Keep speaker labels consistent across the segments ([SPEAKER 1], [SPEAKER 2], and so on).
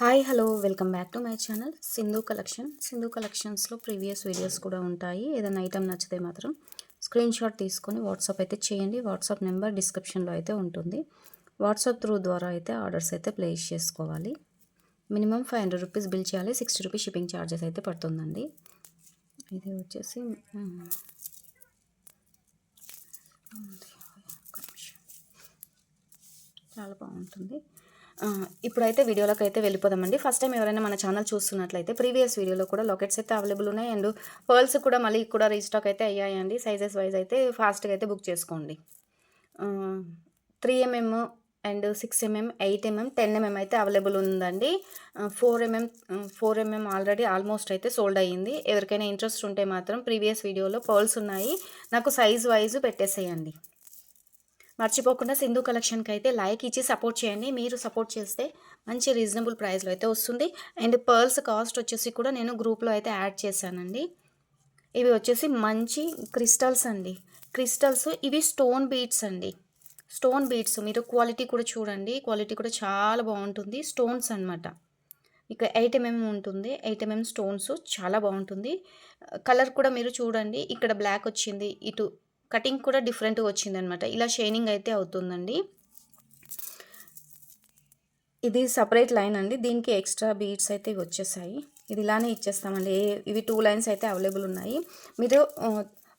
[SPEAKER 1] Hi hello welcome back to my channel Sindhu collection. Sindhu కలెక్షన్స్లో previous videos కూడా ఉంటాయి. ఏదైనా ఐటమ్ నచ్చితే మాత్రం స్క్రీన్ షాట్ తీసుకొని వాట్సాప్ అయితే చేయండి. వాట్సాప్ నెంబర్ డిస్క్రిప్షన్లో అయితే ఉంటుంది. వాట్సాప్ త్రూ ద్వారా అయితే ఆర్డర్స్ అయితే ప్లేస్ చేసుకోవాలి. Minimum five hundred rupees bill చేయాలి. సిక్స్టీ రూపీస్ షిప్పింగ్ ఛార్జెస్ అయితే పడుతుందండి. ఇది వచ్చేసి చాలా బాగుంటుంది. ఇప్పుడైతే వీడియోలోకి అయితే వెళ్ళిపోదామండి. ఫస్ట్ టైం ఎవరైనా మన ఛానల్ చూస్తున్నట్లయితే ప్రీవియస్ వీడియోలో కూడా లాకెట్స్ అయితే అవైలబుల్ ఉన్నాయి. అండ్ పర్ల్స్ కూడా మళ్ళీ కూడా రీస్టాక్ అయితే అయ్యాయండి. సైజెస్ వైజ్ అయితే ఫాస్ట్గా అయితే బుక్ చేసుకోండి. Three mm and six mm eight mm ten mm అయితే అవైలబుల్ ఉందండి. Four mm four mm already almost అయితే సోల్డ్ అయ్యింది. ఎవరికైనా ఇంట్రెస్ట్ ఉంటే మాత్రం ప్రీవియస్ వీడియోలో పర్ల్స్ ఉన్నాయి. నాకు సైజ్ వైజ్ పెట్టేసేయండి. మర్చిపోకుండా సింధు కలెక్షన్కి అయితే లైక్ ఇచ్చి సపోర్ట్ చేయండి. మీరు సపోర్ట్ చేస్తే మంచి రీజనబుల్ ప్రైస్లో అయితే వస్తుంది. అండ్ పర్ల్స్ కాస్ట్ వచ్చేసి కూడా నేను గ్రూప్లో అయితే యాడ్ చేశానండి. ఇవి వచ్చేసి మంచి క్రిస్టల్స్ అండి. క్రిస్టల్స్ ఇవి స్టోన్ బీడ్స్ అండి. స్టోన్ బీడ్స్ మీరు క్వాలిటీ కూడా చూడండి. క్వాలిటీ కూడా చాలా బాగుంటుంది. స్టోన్స్ అన్నమాట. ఇక ఎయిట్ ఎంఎం ఉంటుంది. ఎయిట్ ఎంఎం స్టోన్స్ చాలా బాగుంటుంది. కలర్ కూడా మీరు చూడండి. ఇక్కడ బ్లాక్ వచ్చింది. ఇటు కటింగ్ కూడా డిఫరెంట్గా వచ్చింది అనమాట ఇలా షైనింగ్ అయితే అవుతుందండి. ఇది సపరేట్ లైన్ అండి. దీనికి ఎక్స్ట్రా బీడ్స్ అయితే వచ్చేసాయి. ఇది ఇలానే ఇచ్చేస్తామండి. ఏ- ఇవి టూ లైన్స్ అయితే అవైలబుల్ ఉన్నాయి. మీరు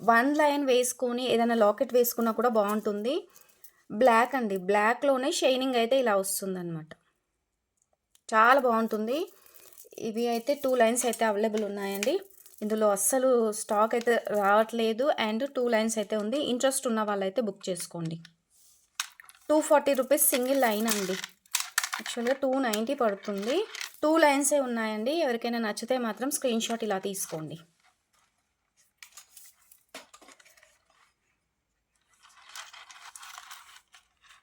[SPEAKER 1] వన్ లైన్ వేసుకొని ఏదైనా లాకెట్ వేసుకున్నా కూడా బాగుంటుంది. బ్లాక్ అండి. బ్లాక్లోనే షైనింగ్ అయితే ఇలా వస్తుంది అనమాట చాలా బాగుంటుంది. ఇవి అయితే టూ లైన్స్ అయితే అవైలబుల్ ఉన్నాయండి. ఇందులో అస్సలు స్టాక్ అయితే రావట్లేదు అండ్ టూ లైన్స్ అయితే ఉంది. ఇంట్రెస్ట్ ఉన్న వాళ్ళైతే బుక్ చేసుకోండి. Two forty rupees single line అండి. యాక్చువల్గా టూ నైంటీ పడుతుంది. టూ లైన్సే ఉన్నాయండి. ఎవరికైనా నచ్చితే మాత్రం స్క్రీన్ షాట్ ఇలా తీసుకోండి.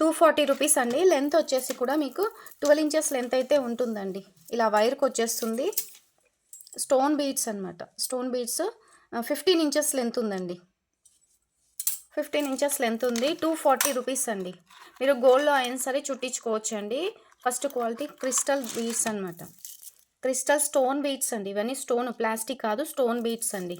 [SPEAKER 1] టూ ఫార్టీ రూపీస్ అండి. లెంత్ వచ్చేసి కూడా మీకు ట్వెల్వ్ ఇంచెస్ లెంత్ అయితే ఉంటుందండి. ఇలా వైర్కి వచ్చేస్తుంది. స్టోన్ బీడ్స్ అనమాట stone beads fifteen inches length ఉందండి. ఫిఫ్టీన్ ఇంచెస్ లెంత్ ఉంది. టూ ఫార్టీ రూపీస్ అండి. మీరు గోల్డ్లో అయినా సరే చుట్టించుకోవచ్చు అండి ఫస్ట్ క్వాలిటీ క్రిస్టల్ బీడ్స్ అనమాట క్రిస్టల్ స్టోన్ బీడ్స్ అండి. ఇవన్నీ స్టోన్ ప్లాస్టిక్ కాదు స్టోన్ బీడ్స్ అండి.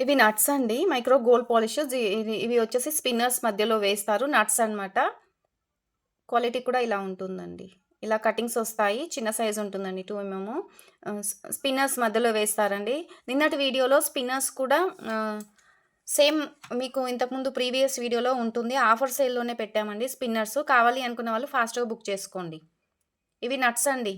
[SPEAKER 1] ఇవి నట్స్ అండి. మైక్రో గోల్డ్ పాలిష్ ఇవి వచ్చేసి స్పిన్నర్స్ మధ్యలో వేస్తారు. నట్స్ అన్నమాట. క్వాలిటీ కూడా ఇలా ఉంటుందండి. ఇలా కటింగ్స్ వస్తాయి. చిన్న సైజ్ ఉంటుందండి టూ ఎంఎం స్పిన్నర్స్ మధ్యలో వేస్తారండి. నిన్నటి వీడియోలో స్పిన్నర్స్ కూడా సేమ్ మీకు ఇంతకుముందు ప్రీవియస్ వీడియోలో ఉంటుంది. ఆఫర్ సేల్లోనే పెట్టామండి స్పిన్నర్స్. కావాలి అనుకున్న వాళ్ళు ఫాస్ట్గా బుక్ చేసుకోండి. ఇవి నట్స్ అండి.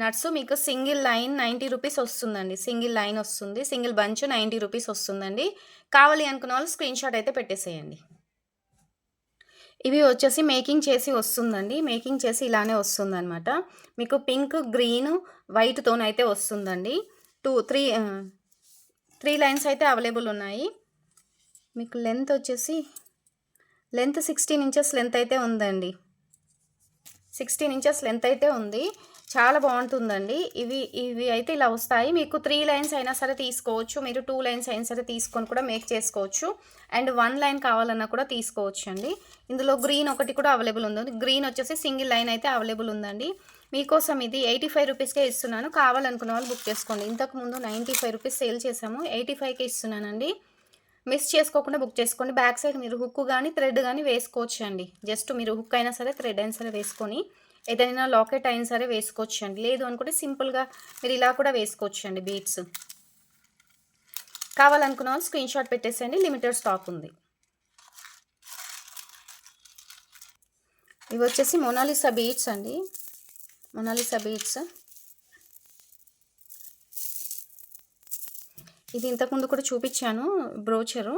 [SPEAKER 1] నట్స్ మీకు సింగిల్ లైన్ నైంటీ రూపీస్ వస్తుందండి. సింగిల్ లైన్ వస్తుంది. సింగిల్ బంచ్ నైంటీ రూపీస్ వస్తుందండి. కావాలి అనుకున్న వాళ్ళు స్క్రీన్ షాట్ అయితే పెట్టేసేయండి. ఇవి వచ్చేసి మేకింగ్ చేసి వస్తుందండి. మేకింగ్ చేసి ఇలానే వస్తుందన్నమాట. మీకు పింక్ గ్రీన్ వైట్తోనైతే వస్తుందండి. టూ త్రీ త్రీ లైన్స్ అయితే అవైలబుల్ ఉన్నాయి. మీకు లెంత్ వచ్చేసి లెంత్ సిక్స్టీన్ ఇంచెస్ లెంత్ అయితే ఉందండి. సిక్స్టీన్ ఇంచెస్ లెంత్ అయితే ఉంది. చాలా బాగుంటుందండి. ఇవి ఇవి అయితే ఇలా వస్తాయి. మీకు త్రీ లైన్స్ అయినా సరే తీసుకోవచ్చు. మీరు టూ లైన్స్ అయినా సరే తీసుకొని కూడా మేక్ చేసుకోవచ్చు. అండ్ వన్ లైన్ కావాలన్నా కూడా తీసుకోవచ్చు అండి ఇందులో గ్రీన్ ఒకటి కూడా అవైలబుల్ ఉంది. గ్రీన్ వచ్చేసి సింగిల్ లైన్ అయితే అవైలబుల్ ఉందండి. మీకోసం ఇది ఎయిటీ ఫైవ్ రూపీస్కే ఇస్తున్నాను. కావాలనుకున్న వాళ్ళు బుక్ చేసుకోండి. ఇంతకు ముందు నైంటీ ఫైవ్ రూపీస్ సేల్ చేసాము ఎయిటీ ఫైవ్కే ఇస్తున్నానండి. మిస్ చేసుకోకుండా బుక్ చేసుకోండి. బ్యాక్ సైడ్ మీరు హుక్ కానీ థ్రెడ్ కానీ వేసుకోవచ్చు అండి జస్ట్ మీరు హుక్ అయినా సరే థ్రెడ్ అయినా సరే వేసుకొని ఏదైనా లాకెట్ అయినా సరే వేసుకోవచ్చు అండి లేదు అనుకుంటే సింపుల్గా మీరు ఇలా కూడా వేసుకోవచ్చు అండి బీట్స్. కావాలనుకున్న వాళ్ళు స్క్రీన్ షాట్ పెట్టేసేయండి. లిమిటెడ్ స్టాక్ ఉంది. ఇవి వచ్చేసి మొనాలిసా బీట్స్ అండి. Monalisa beads. ఇది ఇంతకుముందు కూడా చూపించాను బ్రోచరు.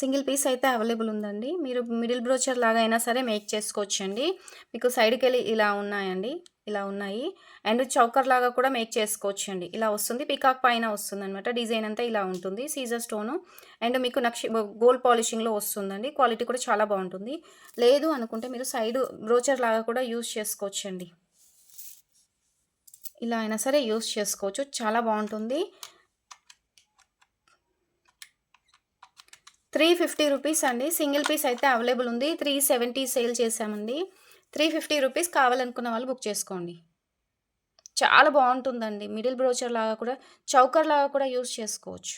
[SPEAKER 1] సింగిల్ పీస్ అయితే అవైలబుల్ ఉందండి. మీరు మిడిల్ బ్రోచర్ లాగా అయినా సరే మేక్ చేసుకోవచ్చండి. మీకు సైడ్కి వెళ్ళి ఇలా ఉన్నాయండి. ఇలా ఉన్నాయి. అండ్ చౌకర్ లాగా కూడా మేక్ చేసుకోవచ్చండి. ఇలా వస్తుంది. పికాక్ పైన వస్తుంది అనమాట డిజైన్ అంతా ఇలా ఉంటుంది. Caesar stone. అండ్ మీకు నక్షి గోల్డ్ పాలిషింగ్లో వస్తుందండి. క్వాలిటీ కూడా చాలా బాగుంటుంది. లేదు అనుకుంటే మీరు సైడ్ బ్రోచర్ లాగా కూడా యూజ్ చేసుకోవచ్చండి. ఇలా అయినా సరే యూస్ చేసుకోవచ్చు. చాలా బాగుంటుంది. త్రీ ఫిఫ్టీ రూపీస్ అండి. సింగిల్ పీస్ అయితే అవైలబుల్ ఉంది. త్రీ సెవెంటీ సేల్ చేసామండి. త్రీ ఫిఫ్టీ రూపీస్ కావాలనుకున్న వాళ్ళు బుక్ చేసుకోండి. చాలా బాగుంటుందండి. మిడిల్ బ్రోచర్ లాగా కూడా చౌకర్ లాగా కూడా యూస్ చేసుకోవచ్చు.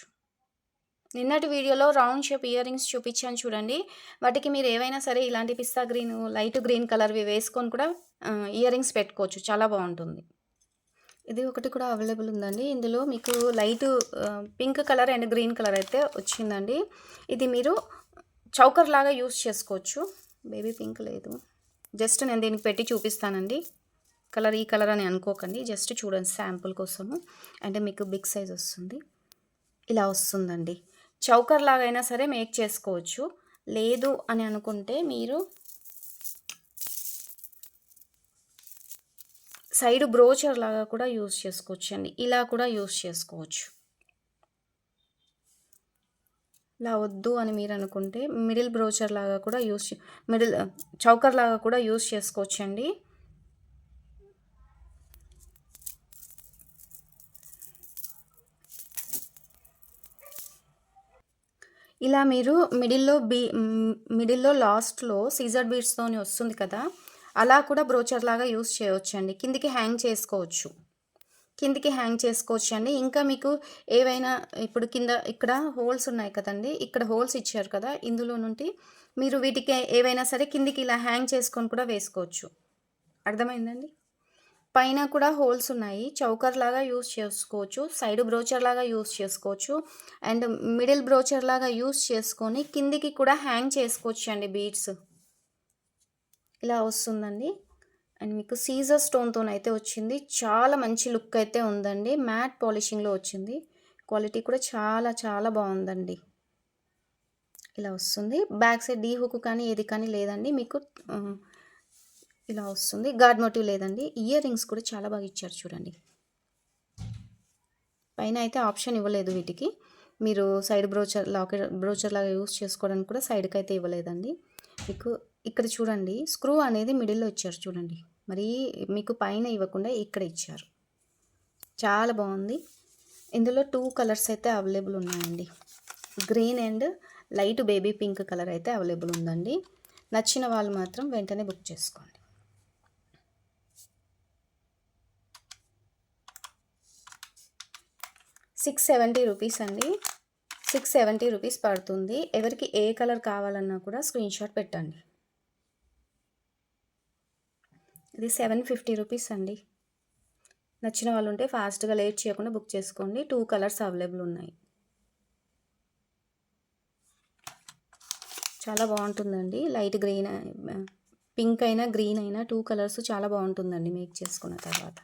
[SPEAKER 1] నిన్నటి వీడియోలో రౌండ్ షేప్ ఇయర్ రింగ్స్ చూపించాను చూడండి. వాటికి మీరు ఏవైనా సరే ఇలాంటి పిస్తా గ్రీన్ లైట్ గ్రీన్ కలర్వి వేసుకొని కూడా ఇయర్ రింగ్స్ పెట్టుకోవచ్చు. చాలా బాగుంటుంది. ఇది ఒకటి కూడా అవైలబుల్ ఉందండి. ఇందులో మీకు light pink colour and green colour అయితే వచ్చిందండి. ఇది మీరు చౌకర్ లాగా యూస్ చేసుకోవచ్చు. బేబీ పింక్ లేదు. జస్ట్ నేను దీనికి పెట్టి చూపిస్తానండి. కలర్ ఈ కలర్ అని అనుకోకండి. జస్ట్ చూడండి శాంపుల్ కోసము. అంటే మీకు బిగ్ సైజ్ వస్తుంది. ఇలా వస్తుందండి. చౌకర్ లాగైనా సరే మేక్ చేసుకోవచ్చు. లేదు అని అనుకుంటే మీరు సైడ్ బ్రోచర్ లాగా కూడా యూస్ చేసుకోవచ్చు అండి ఇలా కూడా యూస్ చేసుకోవచ్చు ఇలా వద్దు అని మీరు అనుకుంటే మిడిల్ బ్రోచర్ లాగా కూడా యూస్ మిడిల్ చౌకర్ లాగా కూడా యూస్ చేసుకోవచ్చు అండి ఇలా మీరు మిడిల్‌లో బీ మిడిల్‌లో లాస్ట్‌లో సీజర్ బీడ్స్‌తోని వస్తుంది కదా! అలా కూడా బ్రోచర్‌లాగా యూస్ చేయవచ్చండి కిందికి హ్యాంగ్ చేసుకోవచ్చు. కిందికి హ్యాంగ్ చేసుకోవచ్చు అండి ఇంకా మీకు ఏవైనా ఇప్పుడు కింద ఇక్కడ హోల్స్ ఉన్నాయి కదండి ఇక్కడ హోల్స్ ఇచ్చారు కదా! ఇందులో నుండి మీరు వీటికి ఏవైనా సరే కిందికి ఇలా హ్యాంగ్ చేసుకొని కూడా వేసుకోవచ్చు. అర్థమైందండి? పైన కూడా హోల్స్ ఉన్నాయి. చౌకర్‌లాగా యూస్ చేసుకోవచ్చు. సైడ్ బ్రోచర్‌లాగా యూజ్ చేసుకోవచ్చు. అండ్ మిడిల్ బ్రోచర్‌లాగా యూస్ చేసుకొని కిందికి కూడా హ్యాంగ్ చేసుకోవచ్చు అండి బీడ్స్. ఇలా వస్తుందండి. అండ్ మీకు సీజర్ స్టోన్‌తోనైతే వచ్చింది. చాలా మంచి లుక్ అయితే ఉందండి. మ్యాట్ పాలిషింగ్‌లో వచ్చింది. క్వాలిటీ కూడా చాలా చాలా బాగుందండి ఇలా వస్తుంది. బ్యాక్ సైడ్ డీ హుక్ కానీ ఏది కానీ లేదండి. మీకు ఇలా వస్తుంది. గాడ్ మోటివ్ లేదండి. ఇయర్ రింగ్స్ కూడా చాలా బాగా ఇచ్చారు చూడండి. పైన అయితే ఆప్షన్ ఇవ్వలేదు వీటికి. మీరు సైడ్ బ్రోచర్ లాకెట్ బ్రోచర్‌లాగా యూజ్ చేసుకోవడానికి కూడా సైడ్కి అయితే ఇవ్వలేదండి. మీకు ఇక్కడ చూడండి స్క్రూ అనేది మిడిల్‌లో ఇచ్చారు చూడండి. మరి మీకు పైన ఇవ్వకుండా ఇక్కడ ఇచ్చారు. చాలా బాగుంది ఇందులో టూ కలర్స్ అయితే అవైలబుల్ ఉన్నాయండి. Green and light baby pink colour అయితే అవైలబుల్ ఉందండి. నచ్చిన వాళ్ళు మాత్రం వెంటనే బుక్ చేసుకోండి. సిక్స్ సెవెంటీ రూపీస్ అండి. 670 రూపీస్ పడుతుంది. ఎవరికి ఏ కలర్ కావాలన్నా కూడా స్క్రీన్‌షాట్ పెట్టండి. ఇది 750 రూపీస్ అండి. నచ్చిన వాళ్ళు ఉంటే ఫాస్ట్‌గా లేట్ చేయకుండా బుక్ చేసుకోండి. టూ కలర్స్ అవైలబుల్ ఉన్నాయి. చాలా బాగుంటుందండి లైట్ గ్రీన్ పింక్ అయినా, గ్రీన్ అయినా టూ కలర్స్ చాలా బాగుంటుందండి మేక్ చేసుకున్న తర్వాత.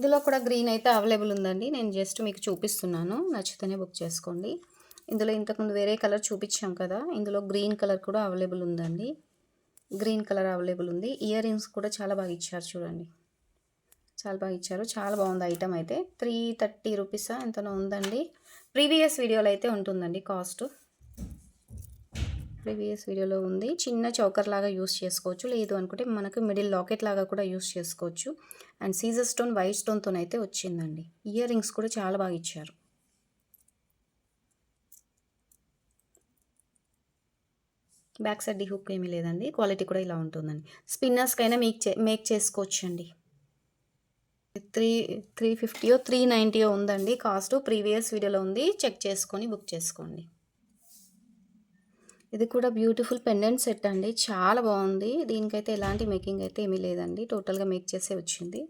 [SPEAKER 1] ఇందులో కూడా గ్రీన్ అయితే అవైలబుల్ ఉందండి. నేను జస్ట్ మీకు చూపిస్తున్నాను. నచ్చితేనే బుక్ చేసుకోండి. ఇందులో ఇంతకుముందు వేరే కలర్ చూపించాం కదా! ఇందులో గ్రీన్ కలర్ కూడా అవైలబుల్ ఉందండి. గ్రీన్ కలర్ అవైలబుల్ ఉంది. ఇయర్ రింగ్స్ కూడా చాలా బాగా ఇచ్చారు చూడండి. చాలా బాగా ఇచ్చారు. చాలా బాగుంది ఐటమ్ అయితే. 330 రూపీసా ఎంతనో ఉందండి. ప్రీవియస్ వీడియోలో అయితే ఉంటుందండి కాస్ట్. ప్రీవియస్ వీడియోలో ఉంది. చిన్న చౌకర్ లాగా యూస్ చేసుకోవచ్చు. లేదు అనుకుంటే మనకు మిడిల్ లాకెట్ లాగా కూడా యూస్ చేసుకోవచ్చు. అండ్ సీజర్ స్టోన్ వైట్ అయితే వచ్చిందండి. ఇయర్ రింగ్స్ కూడా చాలా బాగా ఇచ్చారు. బ్యాక్ సైడ్ హుక్ ఏమీ లేదండి. క్వాలిటీ కూడా ఇలా ఉంటుందండి. స్పిన్నర్స్‌కైనా మేక్ చే మేక్ చేసుకోవచ్చండి. త్రీ 350యో, 390యో ఉందండి కాస్ట్. ప్రీవియస్ వీడియోలో ఉంది. చెక్ చేసుకొని బుక్ చేసుకోండి. ఇది కూడా బ్యూటిఫుల్ పెండెంట్ సెట్ అండి. చాలా బాగుంది దీనికైతే ఎలాంటి మేకింగ్ అయితే ఏమీ లేదండి. టోటల్‌గా మేక్ చేసే వచ్చింది.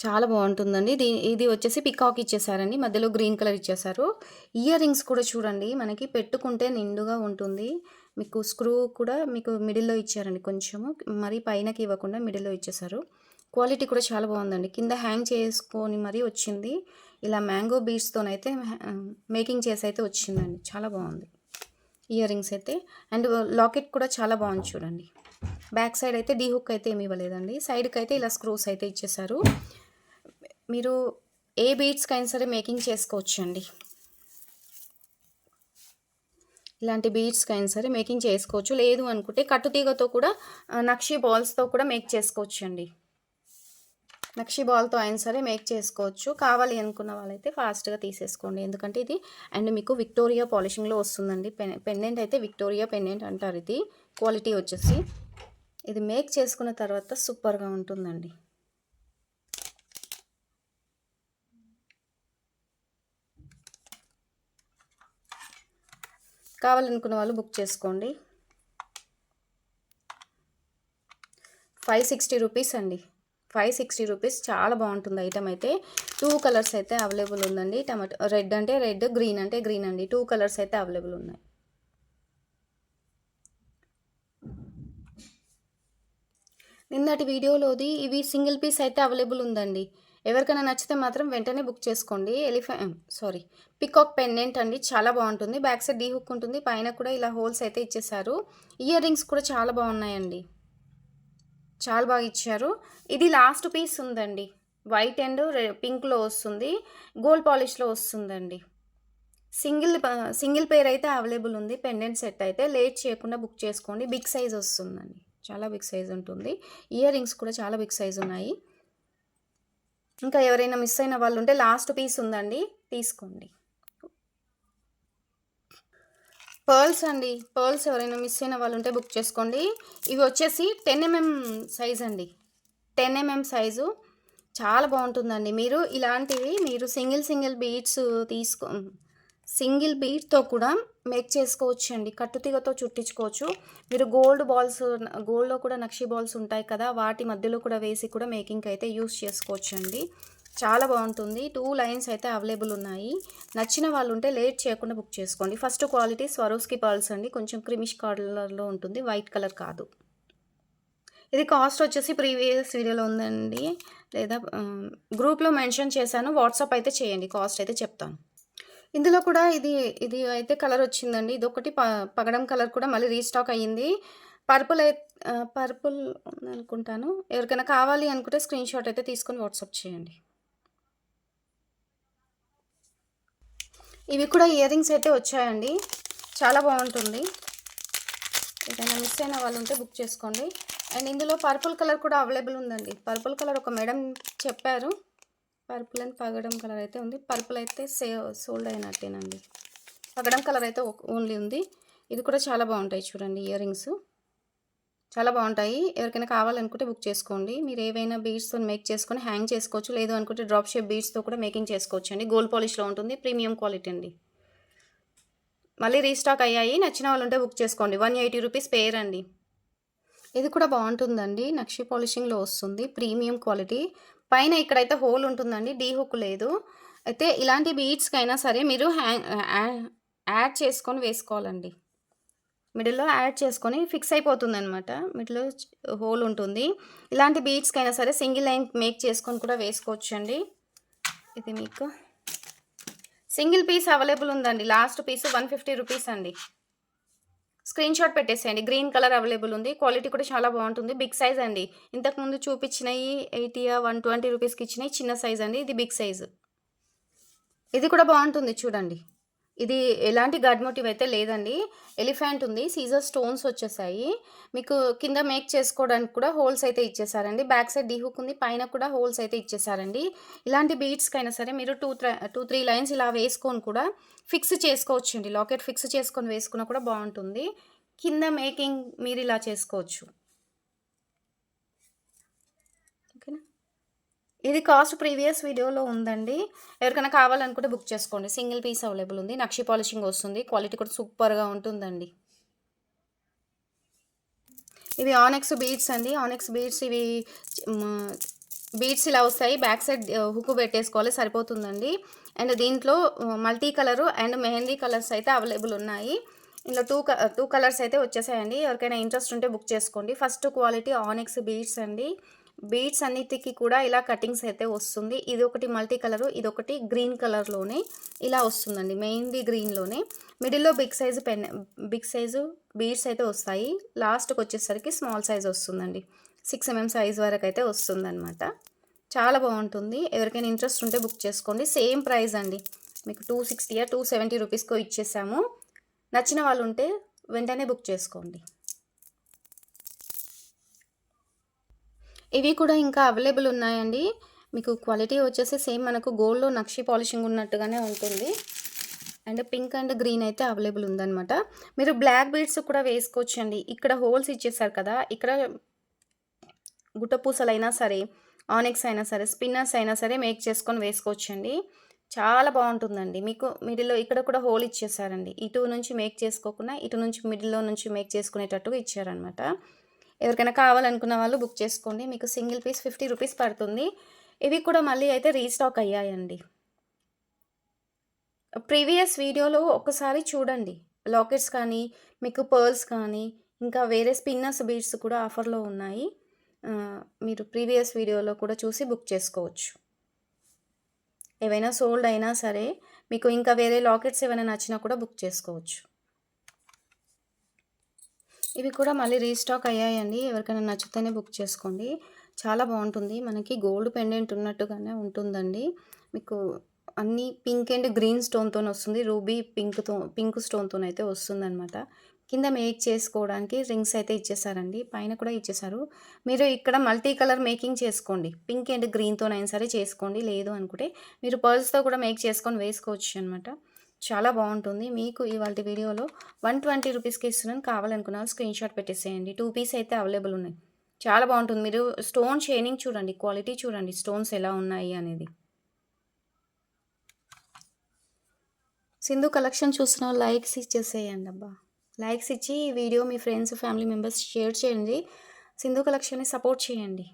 [SPEAKER 1] చాలా బాగుంటుందండి దీ ఇది వచ్చేసి పికాక్ ఇచ్చేసారండి. మధ్యలో గ్రీన్ కలర్ ఇచ్చేసారు. ఇయర్ రింగ్స్ కూడా చూడండి మనకి పెట్టుకుంటే నిండుగా ఉంటుంది. మీకు స్క్రూ కూడా మీకు మిడిల్‌లో ఇచ్చారండి కొంచెము. మరీ పైనకి ఇవ్వకుండా మిడిల్‌లో ఇచ్చేసారు. క్వాలిటీ కూడా చాలా బాగుందండి కింద హ్యాంగ్ చేసుకొని మరీ వచ్చింది ఇలా మ్యాంగో బీడ్స్తోనైతే మేకింగ్ చేసి అయితే వచ్చిందండి. చాలా బాగుంది. ఇయర్ రింగ్స్ అయితే. అండ్ లాకెట్ కూడా చాలా బాగుంది చూడండి. బ్యాక్ సైడ్ అయితే డీ హుక్ అయితే ఏమి ఇవ్వలేదండి. సైడ్కి అయితే ఇలా స్క్రూస్ అయితే ఇచ్చేసారు. మీరు ఏ బీడ్స్కైనా అయినా సరే మేకింగ్ చేసుకోవచ్చు అండి ఇలాంటి బీడ్స్కైనా అయినా సరే మేకింగ్ చేసుకోవచ్చు. లేదు అనుకుంటే కట్టుతీగతో కూడా నక్షి బాల్స్తో కూడా మేక్ చేసుకోవచ్చు అండి నక్షి బాల్తో అయినా సరే మేక్ చేసుకోవచ్చు. కావాలి అనుకున్న వాళ్ళైతే ఫాస్ట్గా తీసేసుకోండి. ఎందుకంటే ఇది అండ్ మీకు విక్టోరియా పాలిషింగ్లో వస్తుందండి. పెన్ పెండెంట్ అయితే విక్టోరియా పెండెంట్ అంటారు ఇది. క్వాలిటీ వచ్చేసి ఇది మేక్ చేసుకున్న తర్వాత సూపర్గా ఉంటుందండి. కావాలనుకున్న వాళ్ళు బుక్ చేసుకోండి. ఫైవ్ సిక్స్టీ రూపీస్ అండి. ఫైవ్ సిక్స్టీ రూపీస్ చాలా బాగుంటుంది ఐటమ్ అయితే. టూ కలర్స్ అయితే అవైలబుల్ ఉందండి. టమాటో రెడ్ అంటే రెడ్ గ్రీన్ అంటే గ్రీన్ అండి. టూ కలర్స్ అయితే అవైలబుల్ ఉన్నాయి. నిన్నటి వీడియోలోది ఇవి సింగిల్ పీస్ అయితే అవైలబుల్ ఉందండి. ఎవరికైనా నచ్చితే మాత్రం వెంటనే బుక్ చేసుకోండి. ఎలిఫె సారీ పికాక్ పెండెంట్ అండి. చాలా బాగుంటుంది. బ్యాక్ సైడ్ డీ హుక్ ఉంటుంది. పైన కూడా ఇలా హోల్స్ అయితే ఇచ్చేసారు ఇయర్ రింగ్స్ కూడా చాలా బాగున్నాయండి. చాలా బాగా ఇచ్చారు. ఇది లాస్ట్ పీస్ ఉందండి. వైట్ అండ్ పింక్లో వస్తుంది. గోల్డ్ పాలిష్లో వస్తుందండి. సింగిల్ సింగిల్ పేర్ అయితే అవైలబుల్ ఉంది. పెండెంట్ సెట్ అయితే లేట్ చేయకుండా బుక్ చేసుకోండి. బిగ్ సైజ్ వస్తుందండి. చాలా బిగ్ సైజ్ ఉంటుంది. ఇయర్ రింగ్స్ కూడా చాలా బిగ్ సైజ్ ఉన్నాయి. ఇంకా ఎవరైనా మిస్ అయిన వాళ్ళు ఉంటే లాస్ట్ పీస్ ఉందండి. తీసుకోండి. పర్ల్స్ అండి. పర్ల్స్ ఎవరైనా మిస్ అయిన వాళ్ళు ఉంటే బుక్ చేసుకోండి. ఇవి వచ్చేసి టెన్ ఎంఎం సైజ్ అండి. Ten mm size. చాలా బాగుంటుందండి. మీరు ఇలాంటివి మీరు సింగిల్ సింగిల్ బీడ్స్ తీసుకో సింగిల్ బీడ్తో కూడా మేక్ చేసుకోవచ్చు అండి కట్టుతీగతో చుట్టించుకోవచ్చు. మీరు గోల్డ్ బాల్స్ గోల్డ్లో కూడా నక్షి బాల్స్ ఉంటాయి కదా వాటి మధ్యలో కూడా వేసి కూడా మేకింగ్కి అయితే యూస్ చేసుకోవచ్చు అండి చాలా బాగుంటుంది. టూ లైన్స్ అయితే అవైలబుల్ ఉన్నాయి. నచ్చిన వాళ్ళు ఉంటే లేట్ చేయకుండా బుక్ చేసుకోండి. ఫస్ట్ క్వాలిటీ స్వరోస్కి పర్ల్స్ అండి. కొంచెం క్రిమిష్ కలర్లో ఉంటుంది. వైట్ కలర్ కాదు. ఇది కాస్ట్ వచ్చేసి ప్రీవియస్ వీడియోలో ఉందండి. లేదా గ్రూప్లో మెన్షన్ చేశాను. వాట్సాప్ అయితే చేయండి. కాస్ట్ అయితే చెప్తాను. ఇందులో కూడా ఇది ఇది అయితే కలర్ వచ్చిందండి. ఇది ఒకటి ప పగడం కలర్ కూడా మళ్ళీ రీస్టాక్ అయ్యింది. పర్పుల్ అయి పర్పుల్ అనుకుంటాను ఎవరికైనా కావాలి అనుకుంటే స్క్రీన్ షాట్ అయితే తీసుకొని వాట్సాప్ చేయండి. ఇవి కూడా ఇయర్ రింగ్స్ అయితే వచ్చాయండి. చాలా బాగుంటుంది. ఏదైనా మిస్ అయిన వాళ్ళు ఉంటే బుక్ చేసుకోండి. అండ్ ఇందులో పర్పుల్ కలర్ కూడా అవైలబుల్ ఉందండి. పర్పుల్ కలర్ ఒక మేడం చెప్పారు. పర్పుల్ అండ్ పగడం కలర్ అయితే ఉంది. పర్పుల్ అయితే సే సోల్డ్ అయినట్టేనండి. పగడం కలర్ అయితే ఓన్లీ ఉంది. ఇది కూడా చాలా బాగుంటాయి చూడండి ఇయర్ రింగ్స్. చాలా బాగుంటాయి. ఎవరికైనా కావాలనుకుంటే బుక్ చేసుకోండి. మీరు ఏవైనా బీడ్స్తో మేక్ చేసుకొని హ్యాంగ్ చేసుకోవచ్చు. లేదు అనుకుంటే డ్రాప్ షేప్ బీడ్స్తో కూడా మేకింగ్ చేసుకోవచ్చు అండి. గోల్డ్ పాలిష్లో ఉంటుంది. ప్రీమియం క్వాలిటీ అండి. మళ్ళీ రీస్టాక్ అయ్యాయి. నచ్చిన వాళ్ళు ఉంటే బుక్ చేసుకోండి. వన్ ఎయిటీ రూపీస్ పేర్ అండి. ఇది కూడా బాగుంటుందండి. నక్షి పాలిషింగ్లో వస్తుంది. Premium quality. పైన ఇక్కడైతే హోల్ ఉంటుందండి. డీ హుక్ లేదు. అయితే ఇలాంటి బీడ్స్కైనా అయినా సరే మీరు హ్యాంగ్ యాడ్ చేసుకొని వేసుకోవాలండి. మిడిల్లో యాడ్ చేసుకొని ఫిక్స్ అయిపోతుంది అనమాట మిడిల్లో హోల్ ఉంటుంది. ఇలాంటి బీడ్స్కైనా అయినా సరే సింగిల్ లైన్ మేక్ చేసుకొని కూడా వేసుకోవచ్చు అండి ఇది మీకు. సింగిల్ పీస్ అవైలబుల్ ఉందండి. Last piece one fifty rupees అండి. స్క్రీన్ షాట్ పెట్టేసేయండి. గ్రీన్ కలర్ అవైలబుల్ ఉంది. క్వాలిటీ కూడా చాలా బాగుంటుంది. బిగ్ సైజ్ అండి. ఇంతకుముందు చూపించినవి ఎయిటీయా వన్ ట్వంటీ రూపీస్కి ఇచ్చినవి చిన్న సైజ్ అండి. ఇది బిగ్ సైజు. ఇది కూడా బాగుంటుంది చూడండి. ఇది ఎలాంటి గడ్ మోటివ్ అయితే లేదండి. ఎలిఫెంట్ ఉంది సీజర్ స్టోన్స్ వచ్చేసాయి. మీకు కింద మేక్ చేసుకోవడానికి కూడా హోల్స్ అయితే ఇచ్చేసారండి. బ్యాక్ సైడ్ డీహుక్ ఉంది పైన కూడా హోల్స్ అయితే ఇచ్చేసారండి. ఇలాంటి బీట్స్కైనా అయినా సరే మీరు two three two three lines ఇలా వేసుకొని కూడా ఫిక్స్ చేసుకోవచ్చండి. లాకెట్ ఫిక్స్ చేసుకొని వేసుకున్నా కూడా బాగుంటుంది. కింద మేకింగ్ మీరు ఇలా చేసుకోవచ్చు. ఇది కాస్ట్ ప్రీవియస్ వీడియోలో ఉందండి. ఎవరికైనా కావాలనుకుంటే బుక్ చేసుకోండి. సింగిల్ పీస్ అవైలబుల్ ఉంది. నక్షి పాలిషింగ్ వస్తుంది. క్వాలిటీ కూడా సూపర్గా ఉంటుందండి. ఇవి ఆనెక్స్ బీడ్స్ అండి. ఆనెక్స్ బీడ్స్ ఇవి బీడ్స్ ఇలా వస్తాయి. బ్యాక్ సైడ్ హుక్ పెట్టేసుకోవాలి. సరిపోతుందండి. అండ్ దీంట్లో multi colour and mehndi colours అయితే అవైలబుల్ ఉన్నాయి. ఇందులో టూ టూ కలర్స్ అయితే వచ్చేసాయండి. ఎవరికైనా ఇంట్రెస్ట్ ఉంటే బుక్ చేసుకోండి. ఫస్ట్ క్వాలిటీ ఆనెక్స్ బీడ్స్ అండి. బీడ్స్ అన్నిటికి కూడా ఇలా కటింగ్స్ అయితే వస్తుంది. ఇది ఒకటి మల్టీ కలరు ఇది ఒకటి గ్రీన్ కలర్లోనే ఇలా వస్తుందండి. మెయిన్లీ గ్రీన్లోనే. మిడిల్లో big size pen big size beads అయితే వస్తాయి. లాస్ట్కి వచ్చేసరికి స్మాల్ సైజ్ వస్తుందండి. సిక్స్ ఎంఎం సైజ్ వరకు అయితే వస్తుందన్నమాట. చాలా బాగుంటుంది. ఎవరికైనా ఇంట్రెస్ట్ ఉంటే బుక్ చేసుకోండి. సేమ్ ప్రైస్ అండి. మీకు టూ సిక్స్టీ టూ సెవెంటీ రూపీస్కో ఇచ్చేసాము. నచ్చిన వాళ్ళు ఉంటే వెంటనే బుక్ చేసుకోండి. ఇవి కూడా ఇంకా అవైలబుల్ ఉన్నాయండి. మీకు క్వాలిటీ వచ్చేసి సేమ్ మనకు గోల్డ్లో నక్షి పాలిషింగ్ ఉన్నట్టుగానే ఉంటుంది. అండ్ పింక్ అండ్ గ్రీన్ అయితే అవైలబుల్ ఉందనమాట మీరు బ్లాక్ బీడ్స్ కూడా వేసుకోవచ్చు అండి ఇక్కడ హోల్స్ ఇచ్చేసారు కదా ఇక్కడ గుట్టపూసలైనా సరే ఆనిక్స్ అయినా సరే స్పిన్నర్స్ అయినా సరే మేక్ చేసుకొని వేసుకోవచ్చండి. చాలా బాగుంటుందండి. మీకు మిడిల్లో ఇక్కడ కూడా హోల్ ఇచ్చేసారండి. ఇటు నుంచి మేక్ చేసుకోకుండా ఇటు నుంచి మిడిల్లో నుంచి మేక్ చేసుకునేటట్టుగా ఇచ్చారనమాట ఎవరికైనా కావాలనుకున్న వాళ్ళు బుక్ చేసుకోండి. మీకు సింగిల్ పీస్ ఫిఫ్టీ రూపీస్ పడుతుంది. ఇవి కూడా మళ్ళీ అయితే రీస్టాక్ అయ్యాయండి. ప్రీవియస్ వీడియోలో ఒకసారి చూడండి. లాకెట్స్ కానీ మీకు పర్ల్స్ కానీ ఇంకా వేరే స్పిన్నర్స్ బీడ్స్ కూడా ఆఫర్లో ఉన్నాయి. మీరు ప్రీవియస్ వీడియోలో కూడా చూసి బుక్ చేసుకోవచ్చు. ఏవైనా సోల్డ్ అయినా సరే మీకు ఇంకా వేరే లాకెట్స్ ఏమైనా నచ్చినా కూడా బుక్ చేసుకోవచ్చు. ఇవి కూడా మళ్ళీ రీస్టాక్ అయ్యాయండి. ఎవరికైనా నచ్చితేనే బుక్ చేసుకోండి. చాలా బాగుంటుంది. మనకి గోల్డ్ పెండెంట్ ఉన్నట్టుగానే ఉంటుందండి. మీకు అన్నీ పింక్ అండ్ గ్రీన్ స్టోన్తో వస్తుంది. రూబీ పింక్తో పింక్ స్టోన్తో అయితే వస్తుందన్నమాట. కింద మేక్ చేసుకోవడానికి రింగ్స్ అయితే ఇచ్చేసారండి. పైన కూడా ఇచ్చేసారు. మీరు ఇక్కడ మల్టీ కలర్ మేకింగ్ చేసుకోండి. పింక్ అండ్ గ్రీన్తోనైనా సరే చేసుకోండి. లేదు అనుకుంటే మీరు పర్ల్స్తో కూడా మేక్ చేసుకొని వేసుకోవచ్చు అనమాట చాలా బాగుంటుంది. మీకు ఇవాళ వీడియోలో వన్ ట్వంటీ రూపీస్కి ఇస్తున్నాను. కావాలనుకున్న స్క్రీన్ షాట్ పెట్టేసేయండి. టూ పీస్ అయితే అవైలబుల్ ఉన్నాయి. చాలా బాగుంటుంది. మీరు స్టోన్ షైనింగ్ చూడండి. క్వాలిటీ చూడండి. స్టోన్స్ ఎలా ఉన్నాయి అనేది. సింధు కలెక్షన్ చూసిన లైక్స్ ఇచ్చేసేయండి అబ్బా. లైక్స్ ఇచ్చి ఈ వీడియో మీ ఫ్రెండ్స్ ఫ్యామిలీ మెంబర్స్ షేర్ చేయండి. సింధు కలెక్షన్ని సపోర్ట్ చేయండి.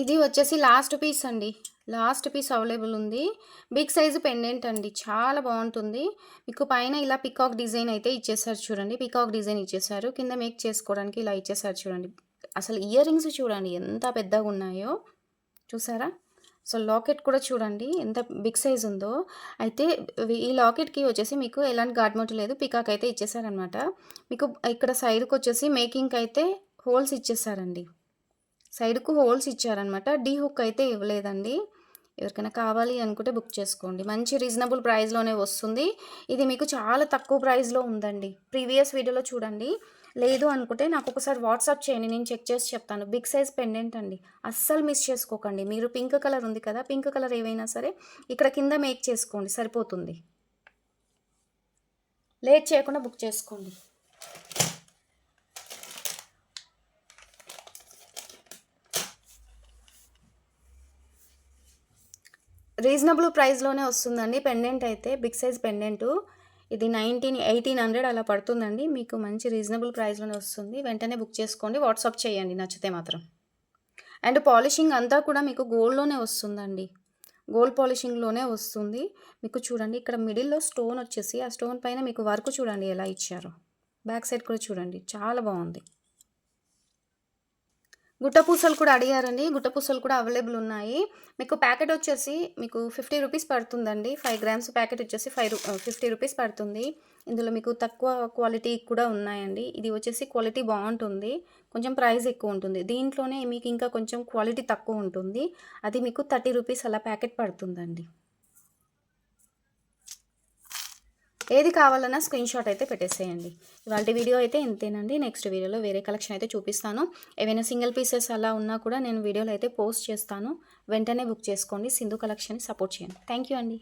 [SPEAKER 1] ఇది వచ్చేసి లాస్ట్ పీస్ అండి. లాస్ట్ పీస్ అవైలబుల్ ఉంది. బిగ్ సైజు పెండెంట్ అండి. చాలా బాగుంటుంది. మీకు పైన ఇలా పికాక్ డిజైన్ అయితే ఇచ్చేసారు చూడండి. పికాక్ డిజైన్ ఇచ్చేసారు. కింద మేక్ చేసుకోవడానికి ఇలా ఇచ్చేసారు చూడండి. అసలు ఇయర్ రింగ్స్ చూడండి ఎంత పెద్దగా ఉన్నాయో. చూసారా? సో లాకెట్ కూడా చూడండి ఎంత బిగ్ సైజ్ ఉందో. అయితే ఈ లాకెట్కి వచ్చేసి మీకు ఎలాంటి గాడ్మోట్ లేదు. పికాక్ అయితే ఇచ్చేసారనమాట మీకు ఇక్కడ సైడ్కి వచ్చేసి మేకింగ్కి అయితే హోల్స్ ఇచ్చేసారండి. సైడ్కు హోల్స్ ఇచ్చారనమాట డీ హుక్ అయితే ఇవ్వలేదండి. ఎవరికైనా కావాలి అనుకుంటే బుక్ చేసుకోండి. మంచి రీజనబుల్ ప్రైస్లోనే వస్తుంది. ఇది మీకు చాలా తక్కువ ప్రైస్లో ఉందండి. ప్రీవియస్ వీడియోలో చూడండి. లేదు అనుకుంటే నాకు ఒకసారి వాట్సాప్ చేయండి. నేను చెక్ చేసి చెప్తాను. బిగ్ సైజ్ పెండెంట్ అండి. అస్సలు మిస్ చేసుకోకండి. మీరు పింక్ కలర్ ఉంది కదా పింక్ కలర్ ఏవైనా సరే ఇక్కడ కింద మేక్ చేసుకోండి. సరిపోతుంది. లేట్ చేయకుండా బుక్ చేసుకోండి. రీజనబుల్ ప్రైస్లోనే వస్తుందండి. పెండెంట్ అయితే బిగ్ సైజ్ పెండెంటు. ఇది నైన్టీన్ ఎయిటీన్ హండ్రెడ్ అలా పడుతుందండి. మీకు మంచి రీజనబుల్ ప్రైస్లోనే వస్తుంది. వెంటనే బుక్ చేసుకోండి. వాట్సాప్ చేయండి. నచ్చితే మాత్రం. అండ్ పాలిషింగ్ అంతా కూడా మీకు గోల్డ్లోనే వస్తుందండి. గోల్డ్ పాలిషింగ్లోనే వస్తుంది. మీకు చూడండి ఇక్కడ మిడిల్లో స్టోన్ వచ్చేసి ఆ స్టోన్ పైన మీకు వర్క్ చూడండి ఎలా ఇచ్చారు. బ్యాక్ సైడ్ కూడా చూడండి. చాలా బాగుంది. గుట్టపూసలు కూడా అడిగారండి. గుట్టపూసలు కూడా అవైలబుల్ ఉన్నాయి. మీకు ప్యాకెట్ వచ్చేసి మీకు ఫిఫ్టీ రూపీస్ పడుతుందండి. ఫైవ్ గ్రామ్స్ ప్యాకెట్ వచ్చేసి ఫైవ్ ఫిఫ్టీ రూపీస్ పడుతుంది. ఇందులో మీకు తక్కువ క్వాలిటీ కూడా ఉన్నాయండి. ఇది వచ్చేసి క్వాలిటీ బాగుంటుంది. కొంచెం ప్రైస్ ఎక్కువ ఉంటుంది. దీంట్లోనే మీకు ఇంకా కొంచెం క్వాలిటీ తక్కువ ఉంటుంది. అది మీకు థర్టీ రూపీస్ అలా ప్యాకెట్ పడుతుందండి. ఏది కావాలన్నా స్క్రీన్ షాట్ అయితే పెట్టేసేయండి. ఇవాళ వీడియో అయితే ఇంతేనండి. నెక్స్ట్ వీడియోలో వేరే కలెక్షన్ అయితే చూపిస్తాను. ఏవైనా సింగిల్ పీసెస్ అలా ఉన్నా కూడా నేను వీడియోలో అయితే పోస్ట్ చేస్తాను. వెంటనే బుక్ చేసుకోండి. సింధు కలెక్షన్ సపోర్ట్ చేయండి. థ్యాంక్ యూ అండి.